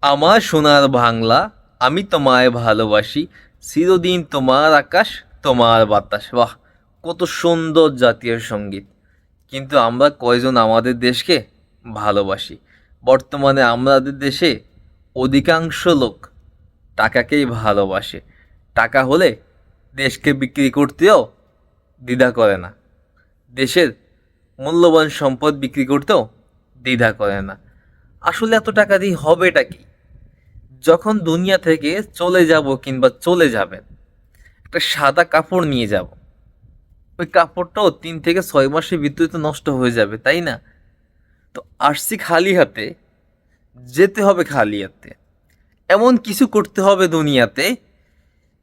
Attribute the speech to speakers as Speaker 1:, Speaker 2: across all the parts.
Speaker 1: আমার সোনার বাংলা, আমি তোমায় ভালোবাসি, চিরদিন তোমার আকাশ, তোমার বাতাস। বাহ, কত সুন্দর জাতীয় সংগীত। কিন্তু আমরা কয়জন আমাদের দেশকে ভালোবাসি? বর্তমানে আমাদের দেশে অধিকাংশ লোক টাকাকেই ভালোবাসে। টাকা হলে দেশকে বিক্রি করতেও দ্বিধা করে না। দেশের মূল্যবান সম্পদ বিক্রি করতেও দ্বিধা করে না। আসলে এত টাকা দিয়ে হবেটা কি? যখন দুনিয়া থেকে চলে যাব কিংবা চলে যাবেন, একটা সাদা কাপড় নিয়ে যাব। ওই কাপড়টাও তিন থেকে ছয় মাসের বিদ্যুৎ নষ্ট হয়ে যাবে, তাই না? তো আসছি খালি হাতে, যেতে হবে খালি হাতে। এমন কিছু করতে হবে দুনিয়াতে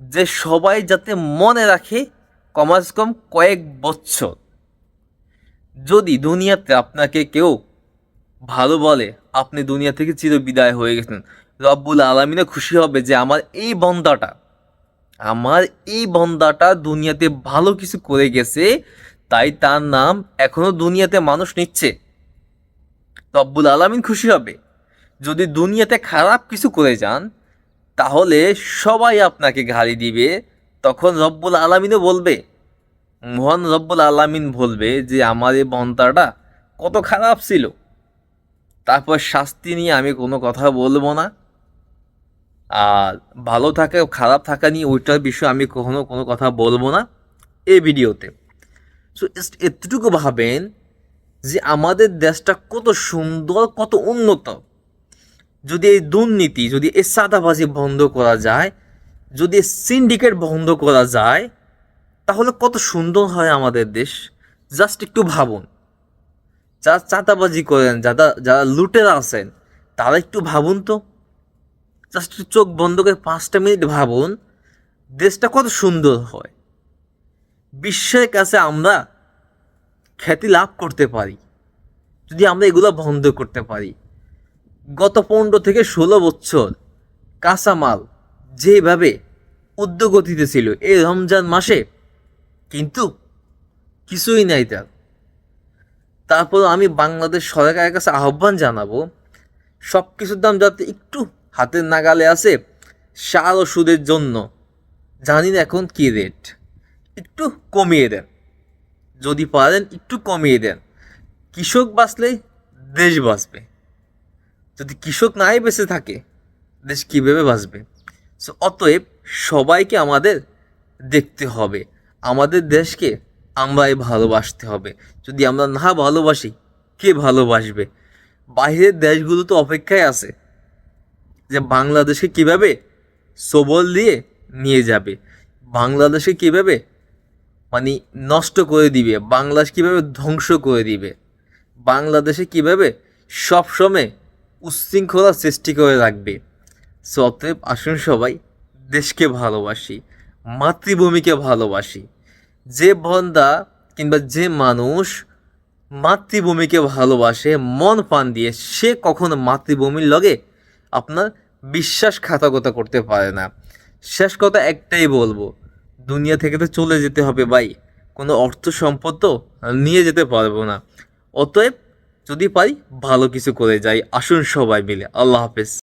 Speaker 1: যে সবাই যাতে মনে রাখে কমাস কম কয়েক বছর। যদি দুনিয়াতে আপনাকে কেউ ভালো বলে, আপনি দুনিয়া থেকে চির বিদায় হয়ে গেছেন। রব্বুল আলমিনে খুশি হবে যে আমার এই বন্দাটা, আমার এই বন্দাটা দুনিয়াতে ভালো কিছু করে গেছে, তাই তার নাম এখনও দুনিয়াতে মানুষ নিচ্ছে। রব্বুল আলমিন খুশি হবে। যদি দুনিয়াতে খারাপ কিছু করে যান, তাহলে সবাই আপনাকে গালি দিবে, তখন রব্বুল আলমিনও বলবে। মোহন রব্বুল আলমিন বলবে যে, আমার এই বন্দাটা কত খারাপ ছিল। তারপর শাস্তি নিয়ে আমি কোনো কথা বলব না। ভালো থাকা খারাপ থাকা নিয়ে ওইটার বিষয়ে আমি কখনো কোনো কথা বলব না এই ভিডিওতে। সো এতটুকু ভাবেন যে আমাদের দেশটা কত সুন্দর, কত উন্নত। যদি এই দুর্নীতি, যদি এই সাদাবাজি বন্ধ করা যায়, যদি সিন্ডিকেট বন্ধ করা যায়, তাহলে কত সুন্দর হয় আমাদের দেশ। জাস্ট একটু ভাবুন। যারা চাঁদাবাজি করেন, যারা যারা লুটেরা আছেন, তারা একটু ভাবুন তো। জাস্ট চোখ বন্ধ করে পাঁচটা মিনিট ভাবুন, দেশটা কত সুন্দর হয়। বিশ্বের কাছে আমরা খ্যাতি লাভ করতে পারি, যদি আমরা এগুলো বন্ধ করতে পারি। গত পনেরো থেকে ষোলো বছর কাঁচামাল যেভাবে উদ্যোগতিতে ছিল এই রমজান মাসে, কিন্তু কিছুই নাই তার। তারপর আমি বাংলাদেশ সরকারের কাছে আহ্বান জানাব সব কিছুর দাম যাতে একটু হাতের নাগালে আসে সার ওষুধের জন্য। জানি না এখন কী রেট একটু কমিয়ে দেন। যদি পারেন একটু কমিয়ে দেন। কৃষক বাঁচলে দেশ বাঁচবে। যদি কৃষক নাই বেঁচে থাকে, দেশ কীভাবে বাঁচবে? সো অতএব সবাইকে আমাদের দেখতে হবে। আমাদের দেশকে আমরাই ভালোবাসতে হবে। যদি আমরা না ভালোবাসি, কে ভালোবাসবে? বাইরের দেশগুলো তো অপেক্ষায় আছে। যে বাংলাদেশে কীভাবে সবল দিয়ে নিয়ে যাবে বাংলাদেশে কীভাবে মানে নষ্ট করে দিবে, বাংলাদেশ কীভাবে ধ্বংস করে দিবে, বাংলাদেশে কীভাবে সবসময় উচ্ছৃঙ্খলা সৃষ্টি করে রাখবে। সো অতএব আসুন সবাই দেশকে ভালোবাসি, মাতৃভূমিকে ভালোবাসি। যে বন্দা কিংবা যে মানুষ মাতৃভূমিকে ভালোবাসে, মন পান দিয়ে, সে কখনো মাতৃভূমির লগে আপনার বিশ্বাসঘাতকতা করতে পারে না। শেষ কথা একটাই বলব, দুনিয়া থেকে তো চলে যেতে হবে ভাই। কোনো অর্থ সম্পদ তো নিয়ে যেতে পারব না। অতএব যদি পারি ভালো কিছু করে যাই। আসুন সবাই মিলে। আল্লাহ হাফেজ।